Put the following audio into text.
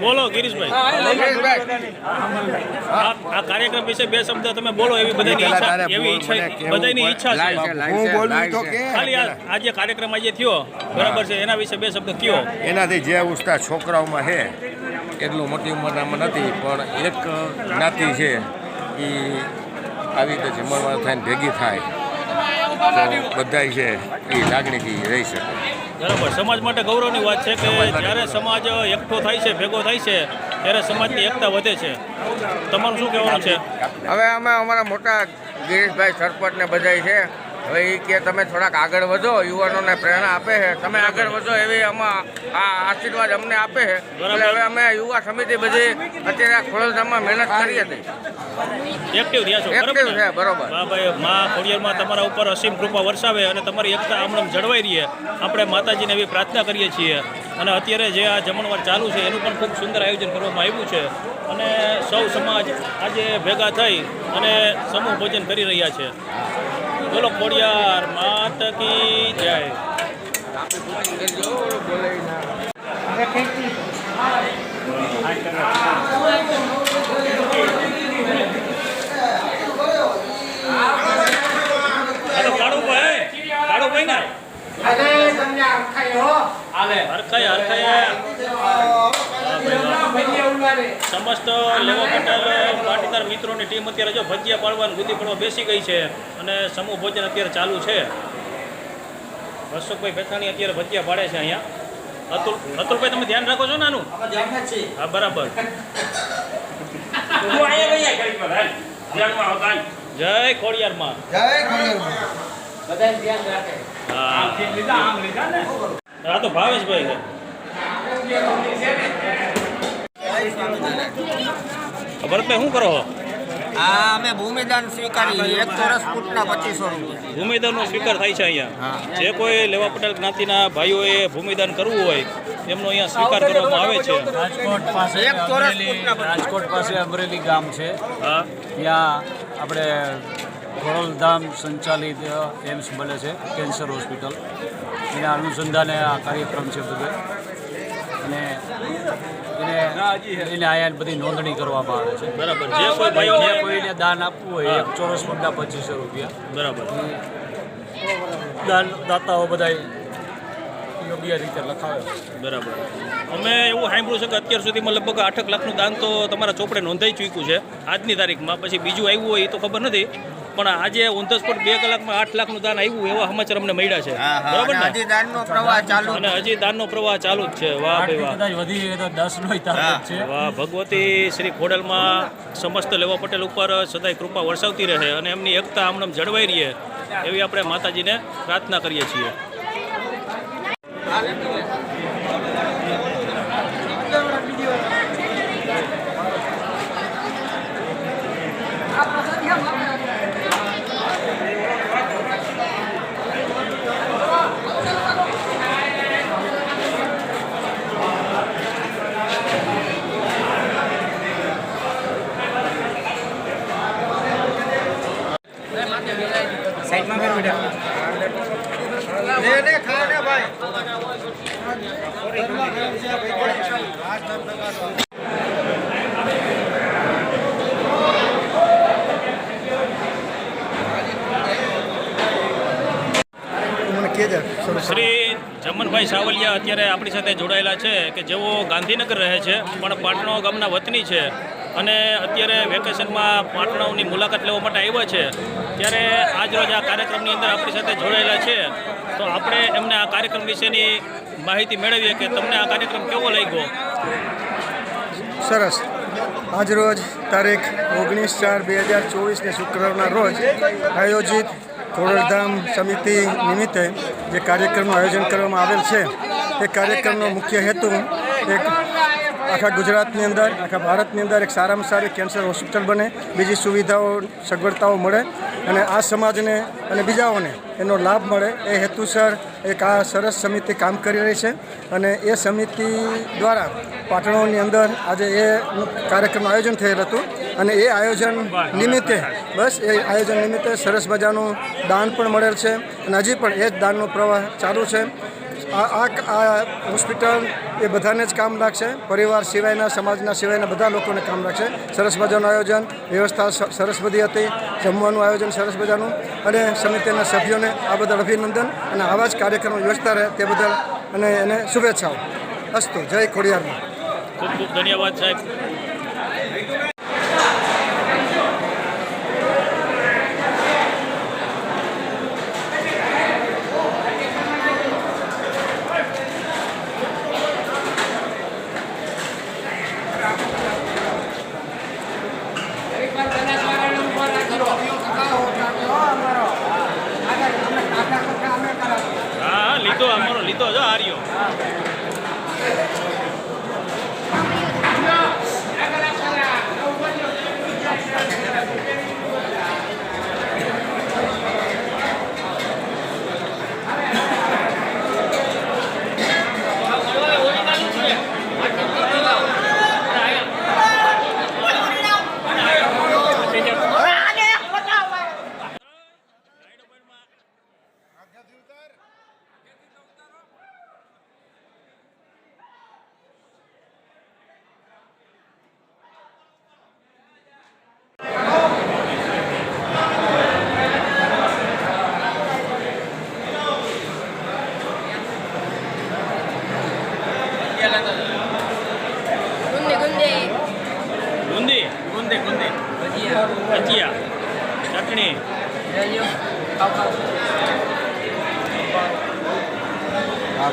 બોલો ગિરીશભાઈ. આ આ કાર્યક્રમ વિશે બે શબ્દ તમે બોલો એવી બધાની ઈચ્છા એવી ઈચ્છા બધાની ઈચ્છા છે. હું બોલું તો કે? ખાલી આ જે કાર્યક્રમ આજે થયો બરાબર છે એના વિશે બે શબ્દ કયો એનાથી જે ઉસ્તા છોકરાઓમાં છે એટલું મોટી ઉંમરનામાં નથી પણ એક જ્ઞાતિ છે એ આવી રીતે જમણવાર થઈને ભેગી થાય બધા છે એ લાગણીથી રહી શકે. બરાબર. સમાજ માટે ગૌરવની વાત છે કે જ્યારે સમાજ એકઠો થાય છે ભેગો થાય છે ત્યારે સમાજની એકતા વધે છે. તમારું શું કહેવાનું છે? હવે અમે અમારા મોટા ગિરીશભાઈ સરપંચને બધાય છે. હવે એ કે તમે થોડાક આગળ વધો યુવાનોને પ્રેરણા આપે છે. તમે આગળ વધો એવી આમાં આ આશીર્વાદ અમને આપે છે. એટલે હવે અમે યુવા સમિતિ બધી અત્યારે આ ખોડલધામમાં મહેનત કરી હતી એક્ટિવ થયા છો. Active છે, બરોબર. મા ખોડિયારમાં તમારા ઉપર અસીમ કૃપા વરસાવે અને તમારી એકતા આમણમ જળવાઈ રહીએ. આપણે માતાજીને એવી પ્રાર્થના કરીએ છીએ. અને અત્યારે જે આ જમણવાર ચાલુ છે એનું પણ ખૂબ સુંદર આયોજન કરવામાં આવ્યું છે. અને સૌ સમાજ આજે ભેગા થઈ અને સમૂહ ભોજન કરી રહ્યા છે. બોલો ખોડિયાર માત કી જય. હરખાય તો સમસ્ત લેવો પટેલ પાટીદાર મિત્રોની ટીમ અત્યારે જો ભજીયા પાડવાની ગુદી પડવા બેસી ગઈ છે અને સમૂહ ભોજન અત્યારે ચાલુ છે. અશોકભાઈ ભેથાણી અત્યારે ભજીયા પાડે છે અહીંયા. અતુલ અતુલભાઈ તમે ધ્યાન રાખો છો ને આનું હા બરાબર. જય ખોડિયારમાં. હા. તો ભાવેશભાઈ છે. ભરતભાઈ શું કરો આ અમે ભૂમિદાન સ્વીકારી એક ચોરસ ફૂટના પચીસો રૂપિયા. ભૂમિદાનનો સ્વીકાર થાય છે અહીંયા. જે કોઈ લેવા પટેલ જ્ઞાતિના ભાઈઓએ ભૂમિદાન કરવું હોય એમનો અહીંયા સ્વીકાર કરવામાં આવે છે. રાજકોટ પાસે એક ચોરસ ફૂટના રાજકોટ પાસે અમરેલી ગામ છે. ત્યાં આપણે ખોડલધામ સંચાલિત એમ્સ બને છે કેન્સર હોસ્પિટલ. એના અનુસંધાને આ કાર્યક્રમ છે બધો. એને આયા બધી નોંધણી કરવામાં આવે છે. બરાબર. જે કોઈ જે ભાઈઓને કોઈને દાન આપવું હોય એક ચોરસ ફૂટના પચીસો રૂપિયા. બરાબર. દાન દાતાઓ બધા યોગ્ય રીતે લખાવે બરાબર. અમે એવું સાંભળ્યું છે કે અત્યાર સુધીમાં લગભગ આઠક લાખનું દાન તો તમારા ચોપડે નોંધાઈ ચૂક્યું છે. આજની તારીખમાં. પછી બીજું આવ્યું હોય એ તો ખબર નથી. પણ આજે ઓન ધ સ્પોટ બે કલાકમાં આઠ લાખનું દાન આવ્યું એવા સમાચાર અમને મળ્યા છે. બરાબર અને ને? હજી દાનનો પ્રવાહ ચાલુ અને હજી દાનનો પ્રવાહ ચાલુ જ છે. વાહ ભાઈ વાહ. કદાચ વધી તો દસ નો તાકાત છે. વાહ ભગવતી શ્રી ખોડલમાં સમસ્ત લેવા પટેલ ઉપર સદાય કૃપા વરસાવતી રહે અને એમની એકતા આમણમ જળવાઈ રહે એવી આપણે માતાજીને પ્રાર્થના કરીએ છીએ. શ્રી જમનભાઈ સાવલિયા અત્યારે આપણી સાથે જોડાયેલા છે કે જેઓ ગાંધીનગર રહે છે, પણ પાટણો ગામના વતની છે અને અત્યારે વેકેશનમાં પાટણોની મુલાકાત લેવા માટે આવ્યા છે. ત્યારે આજ રોજ આ કાર્યક્રમની અંદર આપણી સાથે જોડાયેલા છે. તો આપણે એમને આ કાર્યક્રમ વિશેની માહિતી મેળવીએ કે તમને આ કાર્યક્રમ કેવો લાગ્યો? સરસ. આજરોજ તારીખ ઓગણીસ ચાર બે હજાર ચોવીસને શુક્રવારના રોજ આયોજિત ખોડલધામ સમિતિ નિમિત્તે જે કાર્યક્રમનું આયોજન કરવામાં આવેલ છે, એ કાર્યક્રમનો મુખ્ય હેતુ એક આખા ગુજરાતની અંદર, આખા ભારતની અંદર એક સારામાં સારી કેન્સર હોસ્પિટલ બને, બીજી સુવિધાઓ, સગવડતાઓ મળે અને આ સમાજને અને બીજાઓને એનો લાભ મળે. એ હેતુસર એક આ સરસ સમિતિ કામ કરી રહી છે અને એ સમિતિ દ્વારા પાટણોની અંદર આજે એ કાર્યક્રમનું આયોજન થયેલ હતું અને એ આયોજન નિમિત્તે, બસ એ આયોજન નિમિત્તે સરસ મજાનું દાન પણ મળેલ છે અને હજી પણ એ જ દાનનો પ્રવાહ ચાલુ છે. આ આ હોસ્પિટલ એ બધાને જ કામ લાગશે. પરિવાર સિવાયના, સમાજના સિવાયના બધા લોકોને કામ લાગશે. સરસ મજાનું આયોજન, વ્યવસ્થા સરસ બધી હતી. જમવાનું આયોજન સરસ મજાનું. અને સમિતિના સભ્યોને આ બદલ અભિનંદન અને આવા જ કાર્યક્રમો યોજતા રહે તે બદલ અને એને શુભેચ્છાઓ. અસ્તુ. જય ખોડિયારમાં. ખૂબ ખૂબ ધન્યવાદ સાહેબ હા હા લીધો જો આર્યો ગુંદે ગુંદે ગુંદી ગુંદી ગુંદી ભજીયા. ચટણી. આ